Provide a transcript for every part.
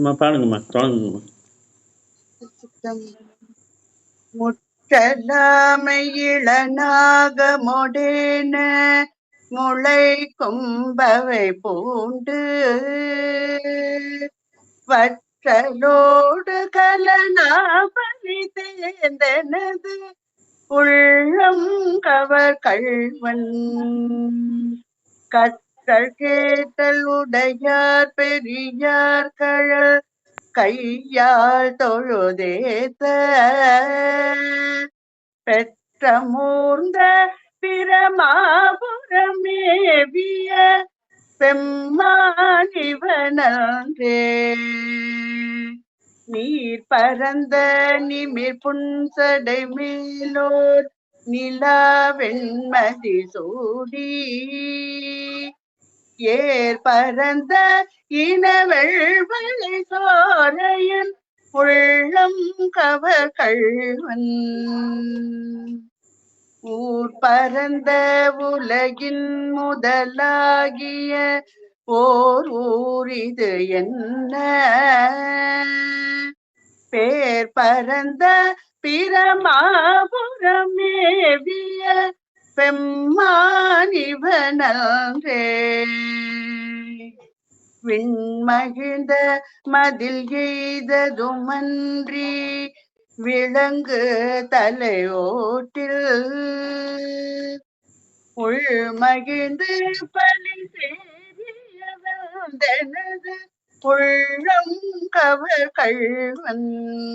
அம்மா பாடுங்கம்மா தொடங்குங்கம்மா முற்றலாமை இளநாக மொடேன முளை கொம்பவை பூண்டு. வற்றலோடு கலனாபலி தேர்ந்தனது உள்ளம் கவர் கள்வன் கற்றல் கேட்டல் உடையார் பெரியார் கழல் கையால் தொழுதேத்த. பெற்ற மூர்ந்த பிரமாபுரமேவிய பெம்மானிவனே நீர் பரந்த நிமிர் புன்சடை மேலோர் நிலா வெண்மதி சூடி. ஏர் பரந்த இனவெள்வழி சோரையன் உள்ளம் கவர் கள்வன். ஊர் பரந்த உலகின் முதலாகிய ஓர் ஊர் இது என்ன? பேர் பரந்த பிரமாபுரமேவிய பெம்மானிவனே விண்மகிழ்ந்த மதில் எய்ததுமன்றி விலங்கு தலையோட்டில். உள்மகிழ்ந்து பலி செய்யவந்தனது உள்ளம் கவர் கள்வன்.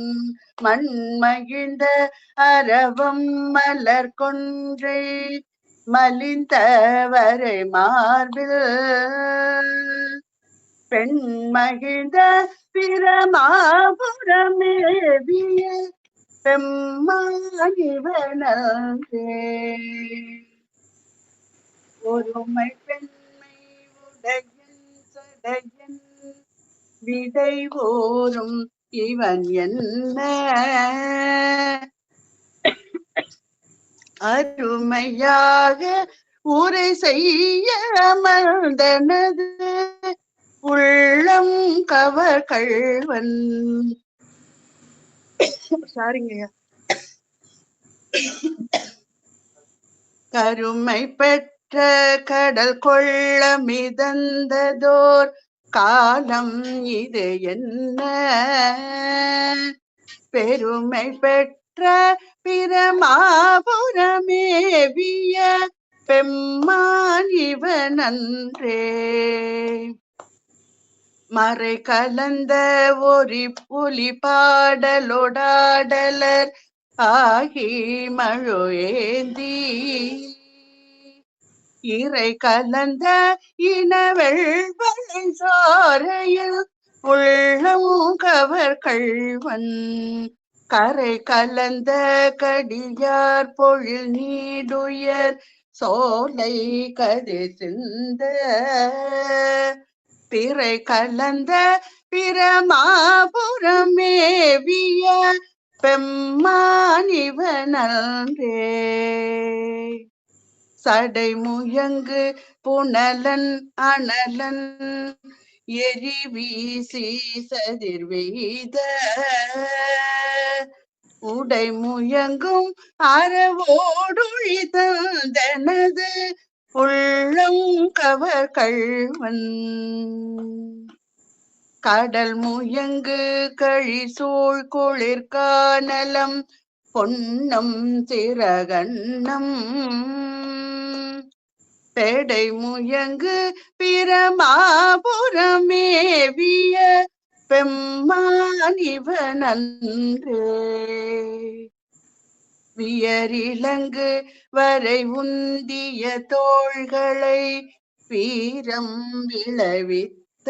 மண்மகிழ்ந்த அரவம் மலர் கொன்றை மலிந்தவரை மார்பில். பெண் மகிழ்ந்த பிரமாபுரமேவிய பெம்மானிவனே ஒருமை பெண்மை உடையன் சடையன் விடை ஓரும் இவன் என்ன? அருமையாக உரை செய்ய அமர்ந்தனது உள்ளம் கவர் கள்வன். சாரிங்க. கருமை பெற்ற கடல் கொள்ள மிதந்ததோர் காலம் இது என்ன? பெருமை பெற்ற பிரமாபுரமேவிய பெம்மான் இவனன்றே மறை கலந்த ஒரு புலி பாடலொடாடலர் ஆகி மழு இறை கலந்த இனவெள்வளை சோரையில் உள்ளம் கவர் கள்வன். கரை கலந்த கடியார் பொழில் நீடுயர் சோலை கதி சிந்த. பிறை கலந்த பிரமாபுரமேவிய பெம்மானிவனன்றே. சடை முயங்கு புனலன் அனலன் எரி வீசி சதிர்வெய்த. உடை முயங்கும் அறவோடொழி தந்தனது உள்ளங்கவர் கள்வன். கடல் முயங்கு கழி சூழ் குளிர்கானலம் பொன்னம் சிறகண்ணம் பெடை முயங்கு பிரமாபுரமேவிய பெம்மானிவனன்றே வியரிலங்கு வரை உந்திய தோள்களை வீரம் விளைவித்த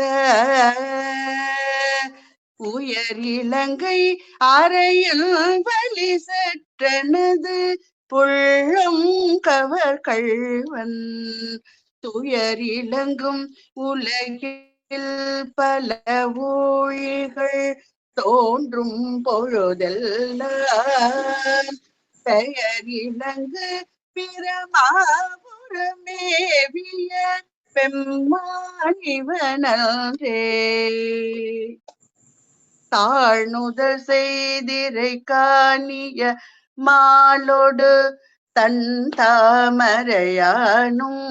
உயரிலங்கை அறையில் வலி சற்றனது புள்ளும் கவர் கள்வன். துயரிலங்கும் உலகில் பல ஊழிகள் தோன்றும் பொழுதெல்லாம் பெயர் இணங்கு பிரமாபுரமேவிய பெம்மானிவனே தாழ்நுதல் செய்திரை காணிய மாலோடு தன் தாமரையானும்.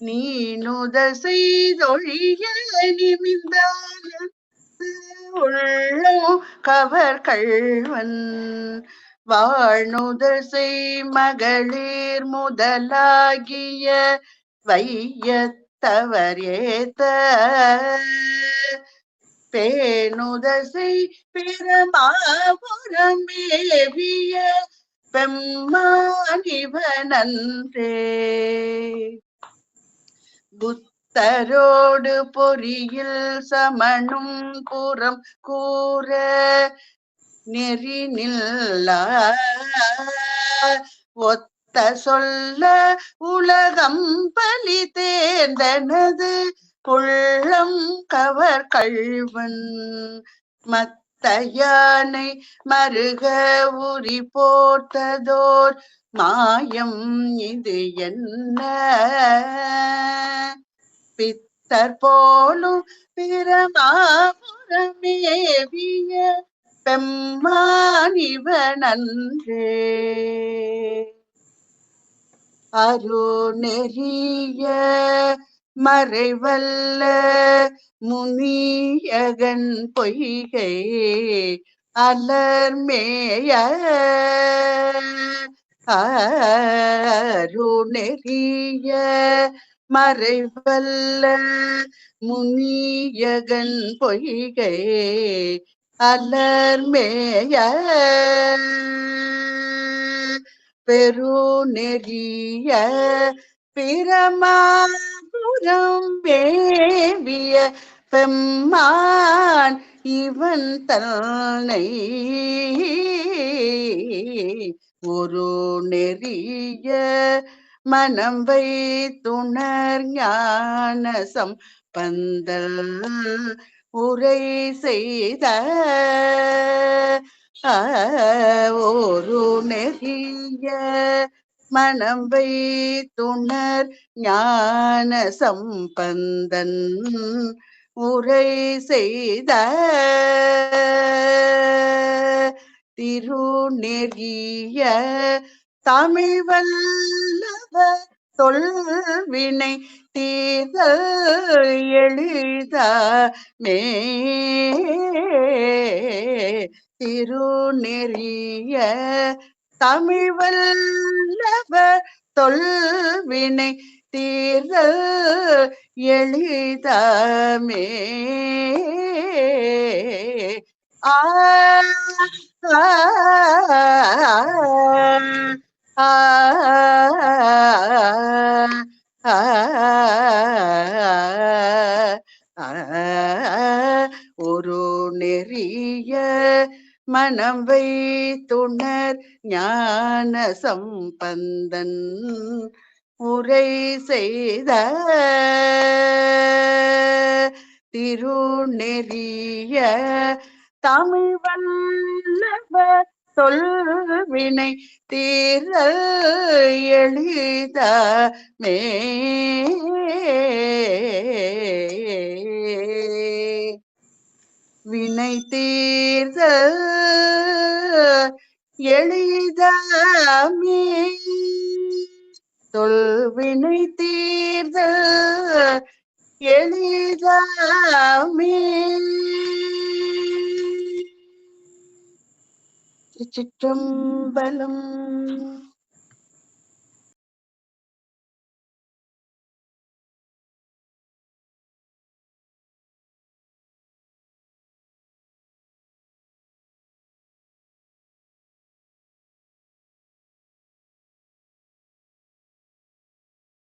நீ நீனுத செய்தொழிய நிமிந்தான உள்ளம் கவர் கள்வன் வாழ்நுதல் செய் மகளிர் முதலாகிய வையத்தவர் ஏத்த. பேணுதசை பிரமாபுரம் மேவிய பெம்மானிவனன்றே தரோடு பொறியில் சமணும் புறம் கூற நெறி நில்ல. ஒத்த சொல்ல உலகம் பலி தேர்ந்தனது புள்ளம் கவர் கழுவன். மத்த யானை மருக உரி போர்த்ததோர் மாயம் இது என்ன? பித்தர் போலும் பிரமாபுரமேவிய பெம்மானிவனன்றே அரு நெறிய மறைவல்ல முனியகன் பொய்கை அலர்மேய அருணெறிய மறைவல்ல முனியகன் பொய்கை அலர்மேய பெருநெறிய பிரமாபுரம் வேவிய பெம்மான் இவன் தன்னை ஒரு நெறிய மனம் வைத்துணர் ஞானசம் பந்தல் உரை செய்த ஒரு நெறிய மனம் வைத்துணர் ஞான சம்பந்தன் உரை செய்த திருநெறிய தமிழ் வல்லவ சொல்வினை தீர்தல் எளிதாமே திருநெறிய தமிழ் வல்லவ தொல்வினை தீர்தல் எளிதாமே ஆ ஆ. ஒரு நெறிய மனம் வைத்துணர் ஞான சம்பந்தன் உரை செய்த திருநெறிய தமிழ் வல்லவர் சொல்வினை தீர எளிதமே வினை தீர்த எளிதமே தொல்வினை தீர்தல் எளிதமே சிற்றம்பலம்